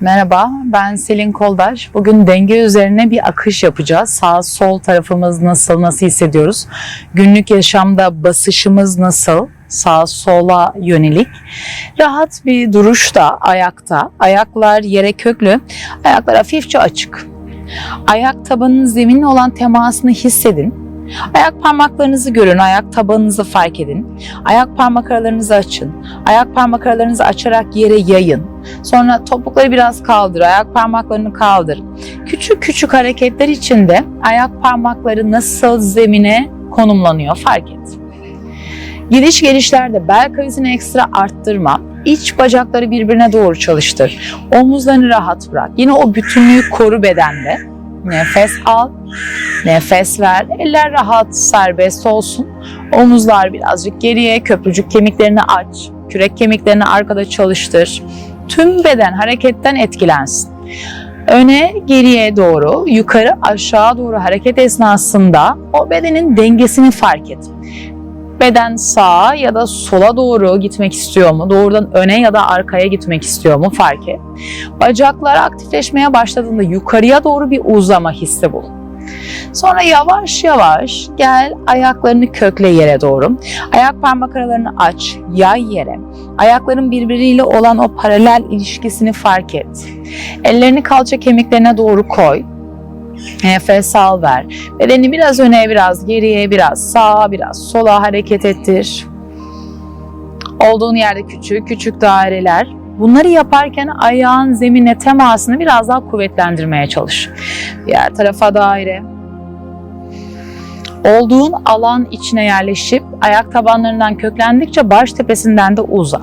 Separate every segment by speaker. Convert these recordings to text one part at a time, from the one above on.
Speaker 1: Merhaba, ben Selin Koldaş. Bugün denge üzerine bir akış yapacağız. Sağ sol tarafımız nasıl, nasıl hissediyoruz? Günlük yaşamda basışımız nasıl? Sağ sola yönelik. Rahat bir duruşta, ayakta. Ayaklar yere köklü, ayaklar hafifçe açık. Ayak tabanının zeminle olan temasını hissedin. Ayak parmaklarınızı görün, ayak tabanınızı fark edin. Ayak parmak aralarınızı açın. Ayak parmak aralarınızı açarak yere yayın. Sonra topukları biraz kaldır, ayak parmaklarını kaldır. Küçük küçük hareketler içinde ayak parmakları nasıl zemine konumlanıyor fark et. Gidiş gelişlerde bel kavisini ekstra arttırma. İç bacakları birbirine doğru çalıştır. Omuzlarını rahat bırak. Yine o bütünlüğü koru bedende. Nefes al, nefes ver. Eller rahat, serbest olsun. Omuzlar birazcık geriye, köprücük kemiklerini aç. Kürek kemiklerini arkada çalıştır. Tüm beden hareketten etkilensin. Öne, geriye doğru, yukarı, aşağı doğru hareket esnasında o bedenin dengesini fark et. Beden sağa ya da sola doğru gitmek istiyor mu? Doğrudan öne ya da arkaya gitmek istiyor mu? Fark et. Bacaklar aktifleşmeye başladığında yukarıya doğru bir uzama hissi bul. Sonra yavaş yavaş gel ayaklarını kökle yere doğru. Ayak parmak aralarını aç, yay yere. Ayakların birbiriyle olan o paralel ilişkisini fark et. Ellerini kalça kemiklerine doğru koy. Nefes al ver. Bedeni biraz öne, biraz geriye, biraz sağa, biraz sola hareket ettir. Olduğun yerde küçük küçük daireler. Bunları yaparken ayağın zemine temasını biraz daha kuvvetlendirmeye çalış. Diğer tarafa daire. Olduğun alan içine yerleşip ayak tabanlarından köklendikçe baş tepesinden de uza.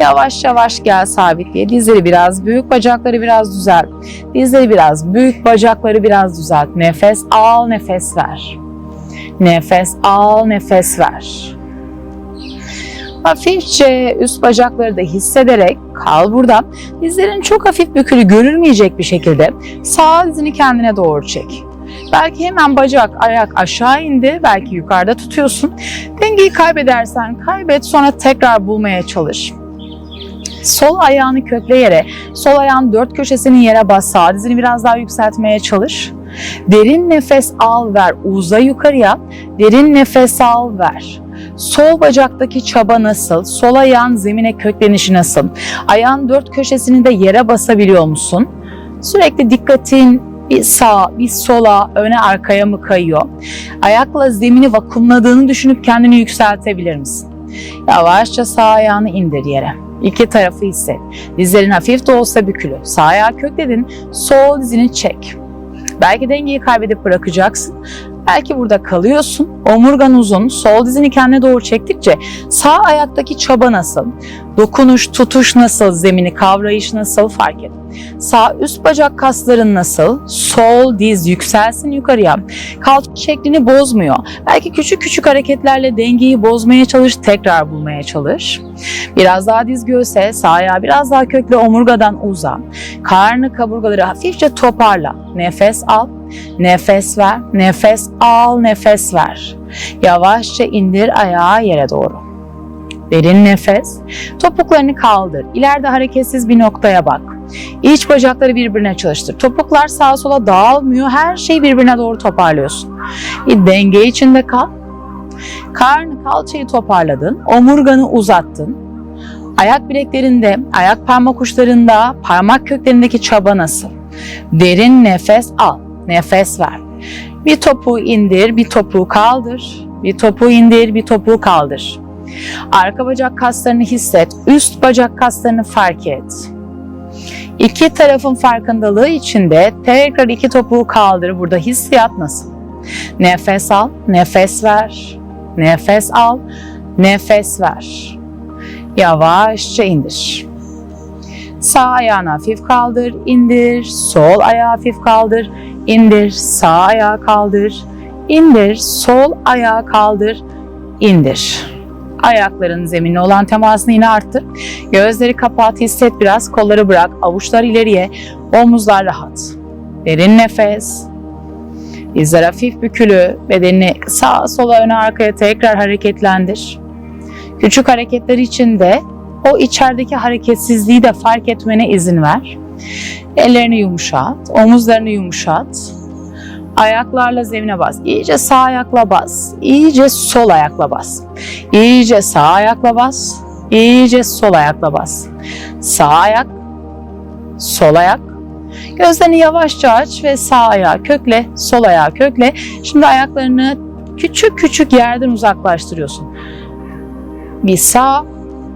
Speaker 1: Yavaş yavaş gel sabitliye. Dizleri biraz büyük, bacakları biraz düzelt. Dizleri biraz büyük, bacakları biraz düzelt. Nefes al, nefes ver. Nefes al, nefes ver. Hafifçe üst bacakları da hissederek kal burada. Dizlerin çok hafif bükülü görülmeyecek bir şekilde sağ dizini kendine doğru çek. Belki hemen bacak, ayak aşağı indi, belki yukarıda tutuyorsun. Dengeyi kaybedersen kaybet sonra tekrar bulmaya çalış. Sol ayağını kökle yere, sol ayağın dört köşesini yere bas, sağ dizini biraz daha yükseltmeye çalış. Derin nefes al ver, uza yukarıya. Derin nefes al ver. Sol bacaktaki çaba nasıl? Sol ayağın zemine köklenişi nasıl? Ayağın dört köşesini de yere basabiliyor musun? Sürekli dikkatin bir sağa, bir sola, öne arkaya mı kayıyor? Ayakla zemini vakumladığını düşünüp kendini yükseltebilir misin? Yavaşça sağ ayağını indir yere. İki tarafı hisset. Dizlerin hafif de olsa bükülü. Sağ ayağı kökledin, sol dizini çek. Belki dengeyi kaybedip bırakacaksın. Belki burada kalıyorsun. Omurgan uzun. Sol dizini kendine doğru çektikçe sağ ayaktaki çaba nasıl? Dokunuş, tutuş nasıl? Zemini kavrayış nasıl? Fark et. Sağ üst bacak kasların nasıl? Sol diz yükselsin yukarıya. Kalça şeklini bozmuyor. Belki küçük küçük hareketlerle dengeyi bozmaya çalış, tekrar bulmaya çalış. Biraz daha diz göğse, sağ ayağı biraz daha kökle omurgadan uzan. Karnı kaburgaları hafifçe toparla. Nefes al, nefes ver, nefes al, nefes ver. Yavaşça indir ayağı yere doğru. Derin nefes. Topuklarını kaldır. İleride hareketsiz bir noktaya bak. İç bacakları birbirine çalıştır. Topuklar sağa sola dağılmıyor. Her şeyi birbirine doğru toparlıyorsun. Bir denge içinde kal. Karnı kalçayı toparladın. Omurganı uzattın. Ayak bileklerinde, ayak parmak uçlarında, parmak köklerindeki çaba nasıl? Derin nefes al. Nefes ver. Bir topuğu indir, bir topuğu kaldır. Bir topuğu indir, bir topuğu kaldır. Arka bacak kaslarını hisset. Üst bacak kaslarını fark et. İki tarafın farkındalığı içinde tekrar iki topuğu kaldır. Burada hissiyat nasıl? Nefes al, nefes ver. Nefes al, nefes ver. Yavaşça indir. Sağ ayağını hafif kaldır, indir. Sol ayağı hafif kaldır, indir. Sağ ayağı kaldır, indir. Sol ayağı kaldır, indir. Ayakların zeminle olan temasını yine arttır. Gözleri kapat, hisset biraz. Kolları bırak, avuçlar ileriye, omuzlar rahat. Derin nefes. Dizler hafif bükülü, bedenini sağa sola öne arkaya tekrar hareketlendir. Küçük hareketler içinde o içerideki hareketsizliği de fark etmene izin ver. Ellerini yumuşat, omuzlarını yumuşat. Ayaklarla zemine bas. İyice sağ ayakla bas. İyice sol ayakla bas. İyice sağ ayakla bas. İyice sol ayakla bas. Sağ ayak, sol ayak. Gözlerini yavaşça aç ve sağ ayağı kökle, sol ayağı kökle. Şimdi ayaklarını küçük küçük yerden uzaklaştırıyorsun. Bir sağ,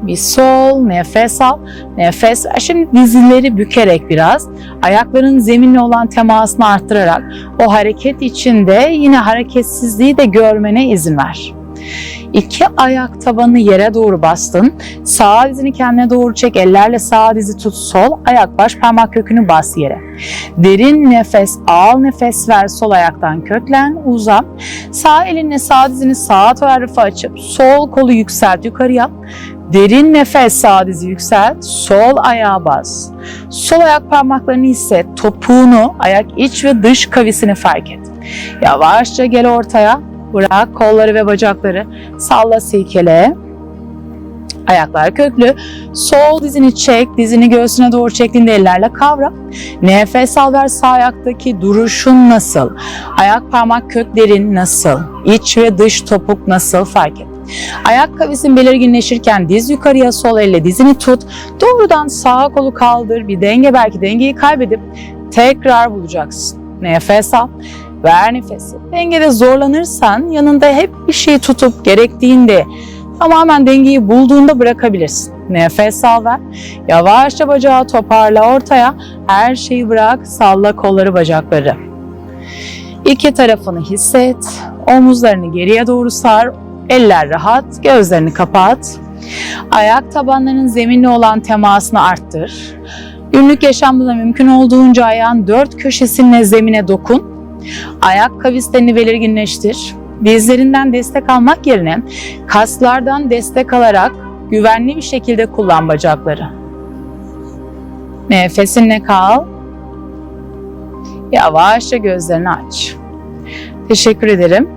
Speaker 1: bir sol, nefes al, nefes ver. Şimdi dizleri bükerek biraz, ayakların zeminle olan temasını arttırarak o hareket içinde yine hareketsizliği de görmene izin ver. İki ayak tabanını yere doğru bastın. Sağ dizini kendine doğru çek. Ellerle sağ dizi tut. Sol ayak baş parmak kökünü bas yere. Derin nefes al. Nefes ver. Sol ayaktan köklen. Uzat. Sağ elinle sağ dizini sağa tarafa açıp sol kolu yükselt yukarıya. Derin nefes sağ dizi yükselt. Sol ayağa bas. Sol ayak parmaklarını hisset. Topuğunu, ayak iç ve dış kavisini fark et. Yavaşça gel ortaya. Bırak kolları ve bacakları. Salla silkele. Ayaklar köklü. Sol dizini çek. Dizini göğsüne doğru çektiğinde ellerle kavra. Nefes al ver sağ ayaktaki duruşun nasıl? Ayak parmak köklerin nasıl? İç ve dış topuk nasıl fark et. Ayak kavisin belirginleşirken diz yukarıya sol elle dizini tut. Doğrudan sağ kolu kaldır. Bir denge belki dengeyi kaybedip tekrar bulacaksın. Nefes al. Ver nefesi. Dengede zorlanırsan yanında hep bir şey tutup gerektiğinde tamamen dengeyi bulduğunda bırakabilirsin. Nefes al ver. Yavaşça bacağı toparla ortaya. Her şeyi bırak. Salla kolları bacakları. İki tarafını hisset. Omuzlarını geriye doğru sar. Eller rahat. Gözlerini kapat. Ayak tabanlarının zeminle olan temasını arttır. Günlük yaşamda da mümkün olduğunca ayağın dört köşesinle zemine dokun. Ayak kavislerini belirginleştir. Dizlerinden destek almak yerine kaslardan destek alarak güvenli bir şekilde kullan bacakları. Nefesinle kal. Yavaşça gözlerini aç. Teşekkür ederim.